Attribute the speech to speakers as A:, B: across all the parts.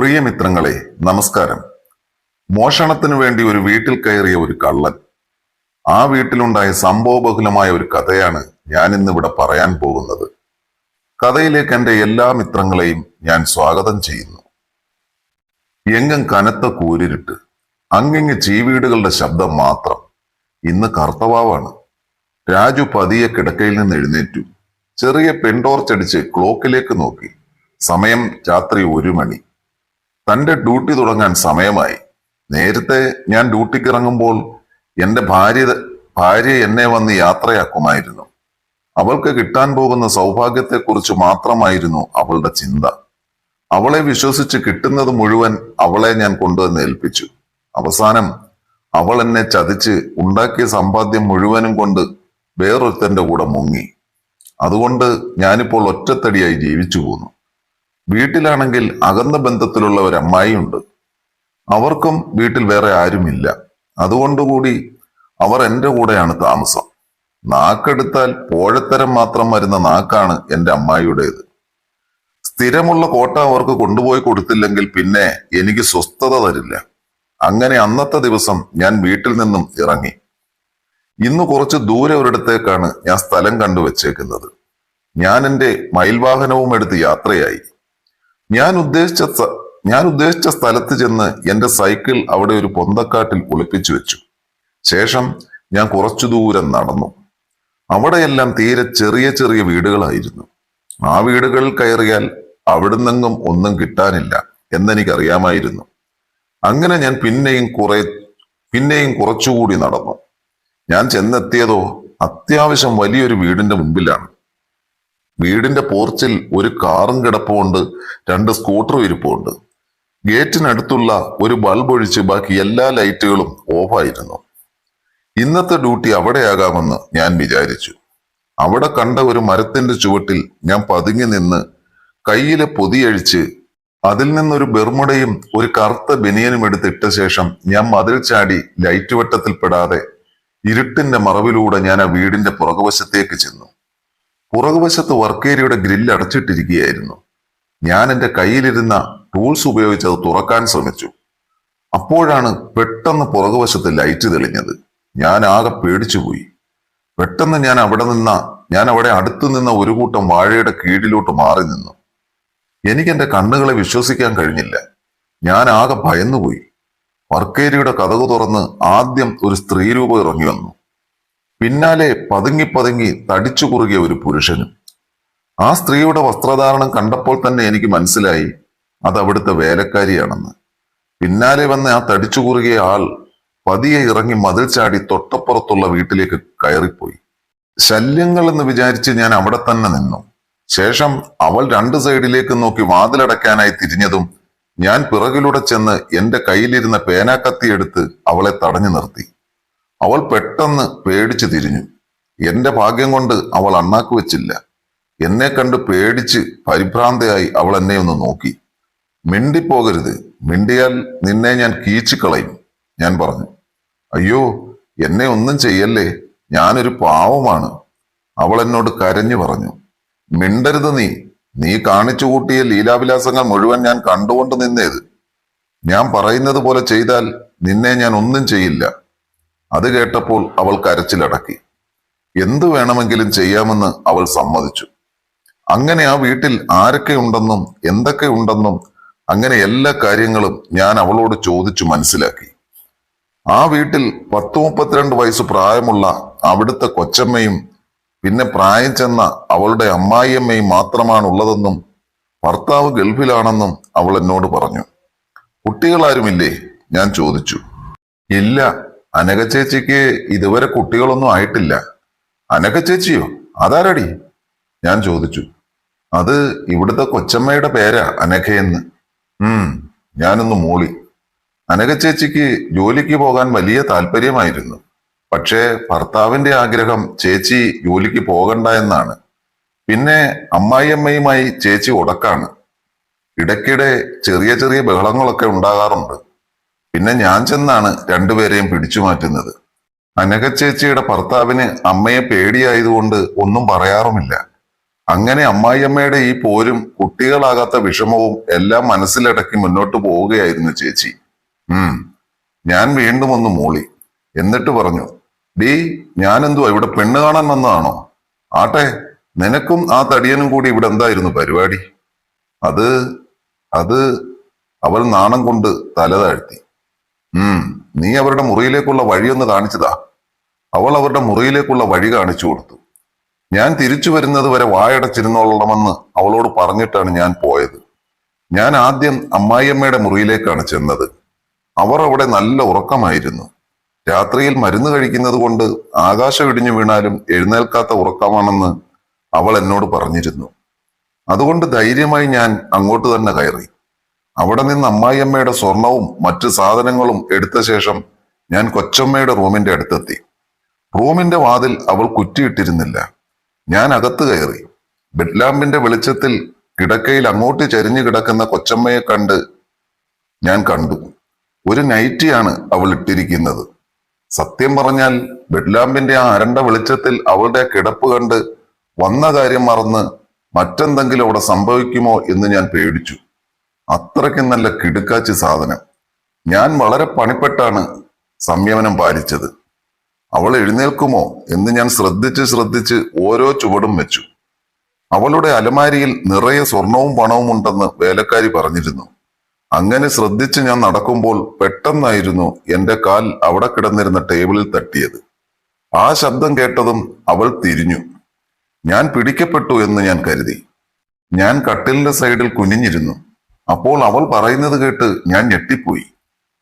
A: പ്രിയമിത്രങ്ങളെ നമസ്കാരം. മോഷണത്തിനു വേണ്ടി ഒരു വീട്ടിൽ കയറിയ ഒരു കള്ളൻ ആ വീട്ടിലുണ്ടായ സംഭവബഹുലമായ ഒരു കഥയാണ് ഞാൻ ഇന്നിവിടെ പറയാൻ പോകുന്നത്. കഥയിലേക്ക് എന്റെ എല്ലാ മിത്രങ്ങളെയും ഞാൻ സ്വാഗതം ചെയ്യുന്നു. എങ്ങും കനത്ത കൂരിരുട്ട് അങ്ങിങ്ങ് ചീവീടുകളുടെ ശബ്ദം മാത്രം ഇന്ന് കർത്തവാവാണ്. രാജു പതിയെ കിടക്കയിൽ നിന്ന് എഴുന്നേറ്റു. ചെറിയ പെൻടോർച്ചടിച്ച് ക്ലോക്കിലേക്ക് നോക്കി. സമയം രാത്രി ഒരു മണി. തന്റെ ഡ്യൂട്ടി തുടങ്ങാൻ സമയമായി. നേരത്തെ ഞാൻ ഡ്യൂട്ടിക്ക് ഇറങ്ങുമ്പോൾ എന്റെ ഭാര്യ ഭാര്യ എന്നെ വന്ന് യാത്രയാക്കുമായിരുന്നു. അവൾക്ക് കിട്ടാൻ പോകുന്ന സൗഭാഗ്യത്തെക്കുറിച്ച് മാത്രമായിരുന്നു അവളുടെ ചിന്ത. അവളെ വിശ്വസിച്ച് കിട്ടുന്നത് മുഴുവൻ അവളെ ഞാൻ കൊണ്ടുവന്ന് ഏൽപ്പിച്ചു. അവസാനം അവൾ എന്നെ ചതിച്ച് ഉണ്ടാക്കിയ സമ്പാദ്യം മുഴുവനും കൊണ്ട് വേറൊരുത്തന്റെ കൂടെ മുങ്ങി. അതുകൊണ്ട് ഞാനിപ്പോൾ ഒറ്റത്തടിയായി ജീവിച്ചു പോന്നു വീട്ടിലാണെങ്കിൽ അകന്ന ബന്ധത്തിലുള്ള ഒരു അമ്മായിയുണ്ട് അവർക്കും വീട്ടിൽ വേറെ ആരുമില്ല. അതുകൊണ്ടുകൂടി അവർ എന്റെ കൂടെയാണ് താമസം. നാക്കെടുത്താൽ പോഴത്തരം മാത്രം വരുന്ന നാക്കാണ് എന്റെ അമ്മായിയുടേത്. സ്ഥിരമുള്ള കോട്ട അവർക്ക് കൊണ്ടുപോയി കൊടുത്തില്ലെങ്കിൽ പിന്നെ എനിക്ക് സ്വസ്ഥത തരില്ല. അങ്ങനെ അന്നത്തെ ദിവസം ഞാൻ വീട്ടിൽ നിന്നും ഇറങ്ങി. ഇന്ന് കുറച്ച് ദൂരെ ഒരിടത്തേക്കാണ് ഞാൻ സ്ഥലം കണ്ടുവച്ചേക്കുന്നത്. ഞാൻ എന്റെ മയിൽവാഹനവും എടുത്ത് യാത്രയായി. ഞാൻ ഉദ്ദേശിച്ച ഞാൻ ഉദ്ദേശിച്ച സ്ഥലത്ത് ചെന്ന് എന്റെ സൈക്കിൾ അവിടെ ഒരു പൊന്തക്കാട്ടിൽ ഒളിപ്പിച്ചു വെച്ചു. ശേഷം ഞാൻ കുറച്ചു ദൂരം നടന്നു. അവിടെയെല്ലാം തീരെ ചെറിയ ചെറിയ വീടുകളായിരുന്നു. ആ വീടുകളിൽ കയറിയാൽ അവിടുന്നെങ്ങും ഒന്നും കിട്ടാനില്ല എന്നെനിക്കറിയാമായിരുന്നു. അങ്ങനെ ഞാൻ പിന്നെയും കുറെ പിന്നെയും കുറച്ചുകൂടി നടന്നു. ഞാൻ ചെന്നെത്തിയതോ അത്യാവശ്യം വലിയൊരു വീടിന്റെ മുമ്പിലാണ്. വീടിന്റെ പോർച്ചിൽ ഒരു കാറും കിടപ്പുണ്ട് രണ്ട് സ്കൂട്ടറും ഇരിപ്പുണ്ട് ഗേറ്റിനടുത്തുള്ള ഒരു ബൾബ് ഒഴിച്ച് ബാക്കി എല്ലാ ലൈറ്റുകളും ഓഫായിരുന്നു. ഇന്നത്തെ ഡ്യൂട്ടി അവിടെയാകാമെന്ന് ഞാൻ വിചാരിച്ചു. അവിടെ കണ്ട ഒരു മരത്തിന്റെ ചുവട്ടിൽ ഞാൻ പതുങ്ങി നിന്ന് കയ്യിലെ പൊതിയഴിച്ച് അതിൽ നിന്നൊരു ബെർമുടയും ഒരു കറുത്ത ബനിയനും എടുത്തിട്ട ശേഷം ഞാൻ മതിൽ ചാടി ലൈറ്റ് വട്ടത്തിൽ പെടാതെ ഇരുട്ടിന്റെ മറവിലൂടെ ഞാൻ ആ വീടിന്റെ പുറകുവശത്തേക്ക് ചെന്നു. പുറകുവശത്ത് വർക്കേരിയുടെ ഗ്രില്ല് അടച്ചിട്ടിരിക്കുകയായിരുന്നു. ഞാൻ എന്റെ കയ്യിലിരുന്ന ടൂൾസ് ഉപയോഗിച്ച് അത് തുറക്കാൻ ശ്രമിച്ചു. അപ്പോഴാണ് പെട്ടെന്ന് പുറകുവശത്ത് ലൈറ്റ് തെളിഞ്ഞത്. ഞാൻ ആകെ പേടിച്ചുപോയി. പെട്ടെന്ന് ഞാൻ അവിടെ നിന്ന ഞാൻ അവിടെ അടുത്തു നിന്ന ഒരു കൂട്ടം വാഴയുടെ കീഴിലോട്ട് മാറി നിന്നു. എനിക്ക് എന്റെ കണ്ണുകളെ വിശ്വസിക്കാൻ കഴിഞ്ഞില്ല. ഞാൻ ആകെ ഭയന്നുപോയി. വർക്കേരിയുടെ കഥകു തുറന്ന് ആദ്യം ഒരു സ്ത്രീരൂപം ഇറങ്ങി വന്നു. പിന്നാലെ പതുങ്ങി പതുങ്ങി തടിച്ചു കുറുകിയ ഒരു പുരുഷനും. ആ സ്ത്രീയുടെ വസ്ത്രധാരണം കണ്ടപ്പോൾ തന്നെ എനിക്ക് മനസ്സിലായി അത് അവിടുത്തെ വേലക്കാരിയാണെന്ന്. പിന്നാലെ വന്ന ആ തടിച്ചു കുറുകിയ ആൾ പതിയെ ഇറങ്ങി മതിൽ ചാടി തൊട്ടപ്പുറത്തുള്ള വീട്ടിലേക്ക് കയറിപ്പോയി. ശല്യങ്ങൾ എന്ന് വിചാരിച്ച് ഞാൻ അവിടെ തന്നെ നിന്നു. ശേഷം അവൾ രണ്ട് സൈഡിലേക്ക് നോക്കി വാതിലടയ്ക്കാനായി തിരിഞ്ഞതും ഞാൻ പിറകിലൂടെ ചെന്ന് എന്റെ കയ്യിലിരുന്ന പേനാക്കത്തി എടുത്ത് അവളെ തടഞ്ഞു നിർത്തി. അവൾ പെട്ടെന്ന് പേടിച്ചു തിരിഞ്ഞു. എന്റെ ഭാഗ്യം കൊണ്ട് അവൾ അണ്ണാക്ക് വെച്ചില്ല. എന്നെ കണ്ട് പേടിച്ച് പരിഭ്രാന്തയായി അവൾ എന്നെ ഒന്ന് നോക്കി. മിണ്ടിപ്പോകരുത്. മിണ്ടിയാൽ നിന്നെ ഞാൻ കീച്ചിക്കളയും ഞാൻ പറഞ്ഞു. അയ്യോ എന്നെ ഒന്നും ചെയ്യല്ലേ? ഞാനൊരു പാവമാണ്. അവൾ എന്നോട് കരഞ്ഞു പറഞ്ഞു. മിണ്ടരുത് നീ. നീ കാണിച്ചു കൂട്ടിയ ലീലാവിലാസങ്ങൾ മുഴുവൻ ഞാൻ കണ്ടുകൊണ്ട് നിന്നേത്. ഞാൻ പറയുന്നത് പോലെ ചെയ്താൽ നിന്നെ ഞാൻ ഒന്നും ചെയ്യില്ല. അത് കേട്ടപ്പോൾ അവൾ കരച്ചിലടക്കി. എന്തു വേണമെങ്കിലും ചെയ്യാമെന്ന് അവൾ സമ്മതിച്ചു. അങ്ങനെ ആ വീട്ടിൽ ആരൊക്കെ ഉണ്ടെന്നും എന്തൊക്കെ ഉണ്ടെന്നും അങ്ങനെ എല്ലാ കാര്യങ്ങളും ഞാൻ അവളോട് ചോദിച്ചു മനസ്സിലാക്കി. ആ വീട്ടിൽ പത്ത് മുപ്പത്തിരണ്ട് വയസ്സ് പ്രായമുള്ള അവിടുത്തെ കൊച്ചമ്മയും പിന്നെ പ്രായം ചെന്ന അവളുടെ അമ്മായിയമ്മയും മാത്രമാണ് ഉള്ളതെന്നും ഭർത്താവ് ഗൾഫിലാണെന്നും അവൾ എന്നോട് പറഞ്ഞു. കുട്ടികളാരുമില്ലേ? ഞാൻ ചോദിച്ചു. ഇല്ല അനഘ ചേച്ചിക്ക് ഇതുവരെ കുട്ടികളൊന്നും ആയിട്ടില്ല. അനക ചേച്ചിയോ? അതാരടി? ഞാൻ ചോദിച്ചു. അത് ഇവിടുത്തെ കൊച്ചമ്മയുടെ പേരാ അനഘയെന്ന്. ഉം ഞാനൊന്ന് മൂളി. അനഘ ചേച്ചിക്ക് ജോലിക്ക് പോകാൻ വലിയ താല്പര്യമായിരുന്നു. പക്ഷേ ഭർത്താവിന്റെ ആഗ്രഹം ചേച്ചി ജോലിക്ക് പോകണ്ട എന്നാണ്. പിന്നെ അമ്മായിയമ്മയുമായി ചേച്ചി ഉടക്കാണ് ഇടയ്ക്കിടെ ചെറിയ ചെറിയ ബഹളങ്ങളൊക്കെ ഉണ്ടാകാറുണ്ട്. പിന്നെ ഞാൻ ചെന്നാണ് രണ്ടുപേരെയും പിടിച്ചു മാറ്റുന്നത്. അനഘ ചേച്ചിയുടെ ഭർത്താവിന് അമ്മയെ പേടിയായതുകൊണ്ട് ഒന്നും പറയാറുമില്ല. അങ്ങനെ അമ്മായിയമ്മയുടെ ഈ പോരും കുട്ടികളാകാത്ത വിഷമവും എല്ലാം മനസ്സിലടക്കി മുന്നോട്ട് പോവുകയായിരുന്നു ചേച്ചി. ഉം. ഞാൻ വീണ്ടും ഒന്ന് മൂളി. എന്നിട്ട് പറഞ്ഞു ഡീ ഞാനെന്തുവാ ഇവിടെ പെണ്ണ് കാണാൻ വന്നതാണോ? ആട്ടെ നിനക്കും ആ തടിയനും കൂടി ഇവിടെ എന്തായിരുന്നു പരിപാടി? അത് അത് അവൾ നാണം കൊണ്ട് തല താഴ്ത്തി. ഉം. നീ അവരുടെ മുറിയിലേക്കുള്ള വഴിയൊന്ന് കാണിച്ചതാ. അവൾ അവരുടെ മുറിയിലേക്കുള്ള വഴി കാണിച്ചു കൊടുത്തു. ഞാൻ തിരിച്ചു വരുന്നത് വരെ വായടച്ചിരുന്നോളണമെന്ന് അവളോട് പറഞ്ഞിട്ടാണ് ഞാൻ പോയത്. ഞാൻ ആദ്യം അമ്മായിയമ്മയുടെ മുറിയിലേക്കാണ് ചെന്നത്. അവർ അവിടെ നല്ല ഉറക്കമായിരുന്നു. രാത്രിയിൽ മരുന്ന് കഴിക്കുന്നത് കൊണ്ട് ആകാശം ഇടിഞ്ഞു വീണാലും എഴുന്നേൽക്കാത്ത ഉറക്കമാണെന്ന് അവൾ എന്നോട് പറഞ്ഞിരുന്നു. അതുകൊണ്ട് ധൈര്യമായി ഞാൻ അങ്ങോട്ട് തന്നെ കയറി. അവിടെ നിന്ന് അമ്മായിയമ്മയുടെ സ്വർണവും മറ്റു സാധനങ്ങളും എടുത്ത ശേഷം ഞാൻ കൊച്ചമ്മയുടെ റൂമിന്റെ അടുത്തെത്തി. റൂമിന്റെ വാതിൽ അവൾ കുറ്റിയിട്ടിരുന്നില്ല. ഞാൻ അകത്ത് കയറി. ബെഡ്ലാമ്പിന്റെ വെളിച്ചത്തിൽ കിടക്കയിൽ അങ്ങോട്ട് ചരിഞ്ഞു കിടക്കുന്ന കൊച്ചമ്മയെ കണ്ട് ഞാൻ കണ്ടു. ഒരു നൈറ്റിയാണ് അവൾ ഇട്ടിരിക്കുന്നത്. സത്യം പറഞ്ഞാൽ ബെഡ്ലാമ്പിന്റെ ആ അരണ്ട വെളിച്ചത്തിൽ അവളുടെ കിടപ്പ് കണ്ട് വന്ന കാര്യം മറന്ന് മറ്റെന്തെങ്കിലും അവിടെ സംഭവിക്കുമോ എന്ന് ഞാൻ പേടിച്ചു. അത്രയ്ക്ക് നല്ല കിടുക്കാച്ച് സാധനം. ഞാൻ വളരെ പണിപ്പെട്ടാണ് സംയമനം പാലിച്ചത്. അവൾ എഴുന്നേൽക്കുമോ എന്ന് ഞാൻ ശ്രദ്ധിച്ച് ശ്രദ്ധിച്ച് ഓരോ ചുവടും വെച്ചു. അവളുടെ അലമാരിയിൽ നിറയെ സ്വർണവും പണവും ഉണ്ടെന്ന് വേലക്കാരി പറഞ്ഞിരുന്നു. അങ്ങനെ ശ്രദ്ധിച്ച് ഞാൻ നടക്കുമ്പോൾ പെട്ടെന്നായിരുന്നു എന്റെ കാൽ അവിടെ കിടന്നിരുന്ന ടേബിളിൽ തട്ടിയത്. ആ ശബ്ദം കേട്ടതും അവൾ തിരിഞ്ഞു. ഞാൻ പിടിക്കപ്പെട്ടു എന്ന് ഞാൻ കരുതി. ഞാൻ കട്ടിലിന്റെ സൈഡിൽ കുനിഞ്ഞിരുന്നു. അപ്പോൾ അവൾ പറയുന്നത് കേട്ട് ഞാൻ ഞെട്ടിപ്പോയി.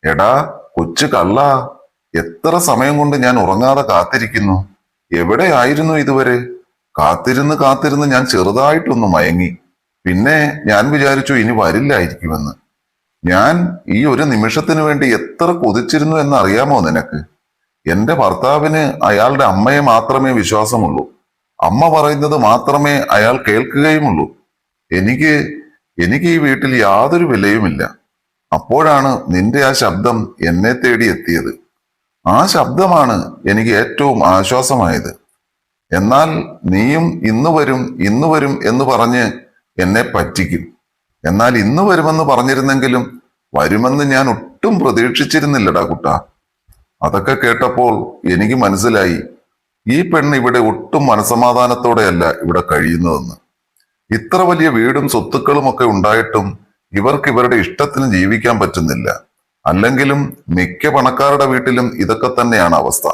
A: എടാ കൊച്ചു കള്ള എത്ര സമയം കൊണ്ട് ഞാൻ ഉറങ്ങാതെ കാത്തിരിക്കുന്നു? എവിടെയായിരുന്നു ഇതുവരെ? കാത്തിരുന്ന് കാത്തിരുന്ന് ഞാൻ ചെറുതായിട്ടൊന്ന് മയങ്ങി. പിന്നെ ഞാൻ വിചാരിച്ചു ഇനി വരില്ലായിരിക്കുമെന്ന്. ഞാൻ ഈ ഒരു നിമിഷത്തിന് വേണ്ടി എത്ര കൊതിച്ചിരുന്നു എന്ന് അറിയാമോ നിനക്ക്? എന്റെ ഭർത്താവിന് അയാളുടെ അമ്മയെ മാത്രമേ വിശ്വാസമുള്ളൂ. അമ്മ പറയുന്നത് മാത്രമേ അയാൾ കേൾക്കുകയുമുള്ളൂ. എനിക്ക് എനിക്ക് ഈ വീട്ടിൽ യാതൊരു വിലയുമില്ല. അപ്പോഴാണ് നിന്റെ ആ ശബ്ദം എന്നെ തേടി എത്തിയത്. ആ ശബ്ദമാണ് എനിക്ക് ഏറ്റവും ആശ്വാസമായത്. എന്നാൽ നീയും ഇന്ന് വരും ഇന്ന് വരും എന്ന് പറഞ്ഞ് എന്നെ പറ്റിക്കും. എന്നാൽ ഇന്ന് വരുമെന്ന് പറഞ്ഞിരുന്നെങ്കിലും വരുമെന്ന് ഞാൻ ഒട്ടും പ്രതീക്ഷിച്ചിരുന്നില്ലടാ കുട്ട. അതൊക്കെ കേട്ടപ്പോൾ എനിക്ക് മനസ്സിലായി. ഈ പെണ്ണ് ഇവിടെ ഒട്ടും മനസമാധാനത്തോടെയല്ല ഇവിടെ കഴിയുന്നതെന്ന്. ഇത്ര വലിയ വീടും സ്വത്തുക്കളും ഒക്കെ ഉണ്ടായിട്ടും ഇവർക്ക് ഇവരുടെ ഇഷ്ടത്തിന് ജീവിക്കാൻ പറ്റുന്നില്ല. അല്ലെങ്കിലും മിക്ക പണക്കാരുടെ വീട്ടിലും ഇതൊക്കെ തന്നെയാണ് അവസ്ഥ.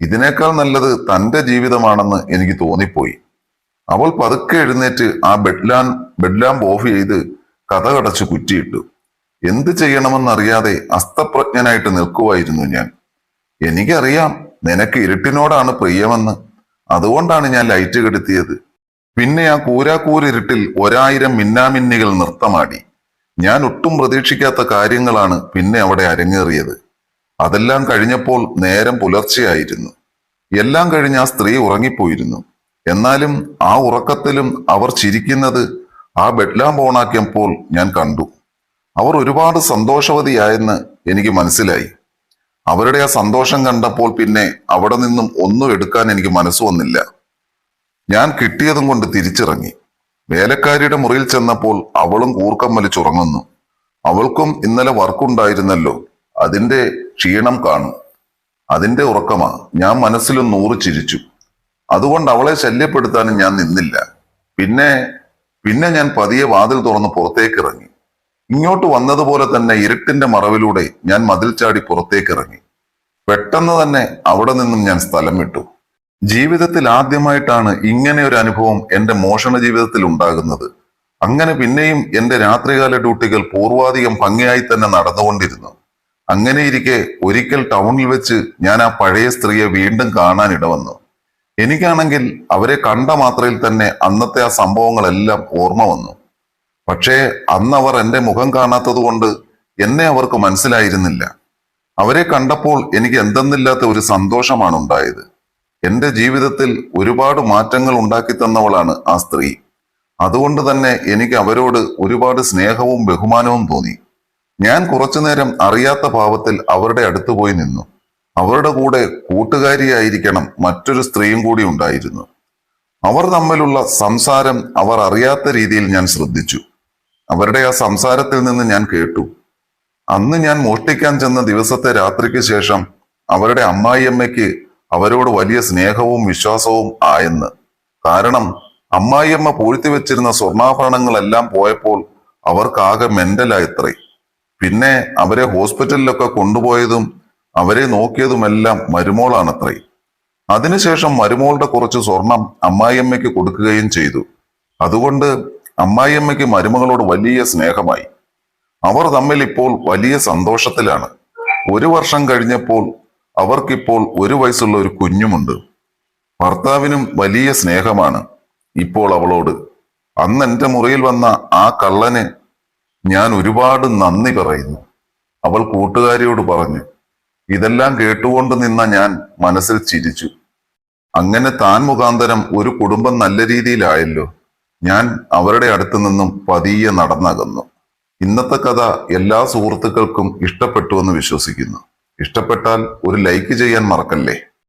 A: ഇതിനേക്കാൾ നല്ലത് തന്റെ ജീവിതമാണെന്ന് എനിക്ക് തോന്നിപ്പോയി. അവൾ പതുക്കെ എഴുന്നേറ്റ് ആ ബെഡ്ലാൻ ബെഡ്ലാമ്പ് ഓഫ് ചെയ്ത് കഥ കടച്ച് കുറ്റിയിട്ടു. എന്ത് ചെയ്യണമെന്നറിയാതെ അസ്തപ്രജ്ഞനായിട്ട് നിൽക്കുമായിരുന്നു ഞാൻ. എനിക്കറിയാം നിനക്ക് ഇരുട്ടിനോടാണ് പ്രിയമെന്ന്. അതുകൊണ്ടാണ് ഞാൻ ലൈറ്റ് കെടുത്തിയത്. പിന്നെ ആ കൂരാക്കൂരിരുട്ടിൽ ഒരായിരം മിന്നാമിന്നികൾ നൃത്തമാടി. ഞാൻ ഒട്ടും പ്രതീക്ഷിക്കാത്ത കാര്യങ്ങളാണ് പിന്നെ അവിടെ അരങ്ങേറിയത്. അതെല്ലാം കഴിഞ്ഞപ്പോൾ നേരം പുലർച്ചെയായിരുന്നു. എല്ലാം കഴിഞ്ഞ് ആ സ്ത്രീ ഉറങ്ങിപ്പോയിരുന്നു. എന്നാലും ആ ഉറക്കത്തിലും അവർ ചിരിക്കുന്നത് ആ ബെഡ്ലാം ഓണാക്കിയപ്പോൾ ഞാൻ കണ്ടു. അവർ ഒരുപാട് സന്തോഷവതിയായെന്ന് എനിക്ക് മനസ്സിലായി. അവരുടെ ആ സന്തോഷം കണ്ടപ്പോൾ പിന്നെ അവിടെ നിന്നും ഒന്നും എടുക്കാൻ എനിക്ക് മനസ്സ് വന്നില്ല. ഞാൻ കിട്ടിയതും കൊണ്ട് തിരിച്ചിറങ്ങി. വേലക്കാരിയുടെ മുറിയിൽ ചെന്നപ്പോൾ അവളും കൂർക്കം വലിച്ചുറങ്ങുന്നു അവൾക്കും ഇന്നലെ വർക്കുണ്ടായിരുന്നല്ലോ. അതിന്റെ ക്ഷീണം കാണും. അതിന്റെ ഉറക്കമാ. ഞാൻ മനസ്സിലും നൂറ് ചിരിച്ചു. അതുകൊണ്ട് അവളെ ശല്യപ്പെടുത്താനും ഞാൻ നിന്നില്ല. പിന്നെ പിന്നെ ഞാൻ പതിയെ വാതിൽ തുറന്ന് പുറത്തേക്ക് ഇറങ്ങി ഇങ്ങോട്ട് വന്നതുപോലെ തന്നെ ഇരുട്ടിന്റെ മറവിലൂടെ ഞാൻ മതിൽ ചാടി പുറത്തേക്ക് ഇറങ്ങി പെട്ടെന്ന് തന്നെ അവിടെ നിന്നും ഞാൻ സ്ഥലം വിട്ടു. ജീവിതത്തിൽ ആദ്യമായിട്ടാണ് ഇങ്ങനെ ഒരു അനുഭവം എന്റെ മോഷണ ജീവിതത്തിൽ ഉണ്ടാകുന്നത്. അങ്ങനെ പിന്നെയും എന്റെ രാത്രികാല ഡ്യൂട്ടികൾ പൂർവാധികം ഭംഗിയായി തന്നെ നടന്നുകൊണ്ടിരുന്നു. അങ്ങനെയിരിക്കെ ഒരിക്കൽ ടൗണിൽ വെച്ച് ഞാൻ ആ പഴയ സ്ത്രീയെ വീണ്ടും കാണാൻ ഇടവന്നു. എനിക്കാണെങ്കിൽ അവരെ കണ്ട മാത്രയിൽ തന്നെ അന്നത്തെ ആ സംഭവങ്ങളെല്ലാം ഓർമ്മ വന്നു. പക്ഷേ അന്ന് അവർ എന്റെ മുഖം കാണാത്തത് കൊണ്ട് എന്നെ അവർക്ക് മനസ്സിലായിരുന്നില്ല. അവരെ കണ്ടപ്പോൾ എനിക്ക് എന്തെന്നില്ലാത്ത ഒരു സന്തോഷമാണ് ഉണ്ടായത്. എന്റെ ജീവിതത്തിൽ ഒരുപാട് മാറ്റങ്ങൾ ഉണ്ടാക്കി തന്നവളാണ് ആ സ്ത്രീ. അതുകൊണ്ട് തന്നെ എനിക്ക് അവരോട് ഒരുപാട് സ്നേഹവും ബഹുമാനവും തോന്നി. ഞാൻ കുറച്ചുനേരം അറിയാത്ത ഭാവത്തിൽ അവരുടെ അടുത്ത് പോയി നിന്നു. അവരുടെ കൂടെ കൂട്ടുകാരിയായിരിക്കണം മറ്റൊരു സ്ത്രീയും കൂടി ഉണ്ടായിരുന്നു. അവർ തമ്മിലുള്ള സംസാരം അവർ അറിയാത്ത രീതിയിൽ ഞാൻ ശ്രദ്ധിച്ചു. അവരുടെ ആ സംസാരത്തിൽ നിന്ന് ഞാൻ കേട്ടു. അന്ന് ഞാൻ മോഷ്ടിക്കാൻ ചെന്ന ദിവസത്തെ രാത്രിക്ക് ശേഷം അവരുടെ അമ്മായിയമ്മയ്ക്ക് അവരോട് വലിയ സ്നേഹവും വിശ്വാസവും ആയെന്ന്. കാരണം അമ്മായിയമ്മ പൂഴ്ത്തി വെച്ചിരുന്ന സ്വർണാഭരണങ്ങളെല്ലാം പോയപ്പോൾ അവർക്കാകെ മെന്റലായിത്രേ. പിന്നെ അവരെ ഹോസ്പിറ്റലിലൊക്കെ കൊണ്ടുപോയതും അവരെ നോക്കിയതുമെല്ലാം മരുമോളാണത്രേ. അതിനുശേഷം മരുമോളുടെ കുറച്ച് സ്വർണം അമ്മായിയമ്മയ്ക്ക് കൊടുക്കുകയും ചെയ്തു. അതുകൊണ്ട് അമ്മായിയമ്മയ്ക്ക് മരുമകളോട് വലിയ സ്നേഹമായി. അവർ തമ്മിൽ ഇപ്പോൾ വലിയ സന്തോഷത്തിലാണ്. ഒരു വർഷം കഴിഞ്ഞപ്പോൾ അവർക്കിപ്പോൾ ഒരു വയസ്സുള്ള ഒരു കുഞ്ഞുമുണ്ട്. ഭർത്താവിനും വലിയ സ്നേഹമാണ്. ഇപ്പോൾ അവളോട് അന്ന് എന്റെ മുറിയിൽ വന്ന ആ കള്ളന് ഞാൻ ഒരുപാട് നന്ദി പറയുന്നു. അവൾ കൂട്ടുകാരിയോട് പറഞ്ഞു ഇതെല്ലാം കേട്ടുകൊണ്ട് നിന്ന ഞാൻ മനസ്സിൽ ചിരിച്ചു. അങ്ങനെ താൻ മുഖാന്തരം ഒരു കുടുംബം നല്ല രീതിയിലായല്ലോ. ഞാൻ അവരുടെ അടുത്തു നിന്നും പതിയെ നടന്നകന്നു. ഇന്നത്തെ കഥ എല്ലാ സുഹൃത്തുക്കൾക്കും ഇഷ്ടപ്പെട്ടുവെന്ന് വിശ്വസിക്കുന്നു. ഇഷ്ടപ്പെട്ടാൽ ഒരു ലൈക്ക് ചെയ്യാൻ മറക്കല്ലേ?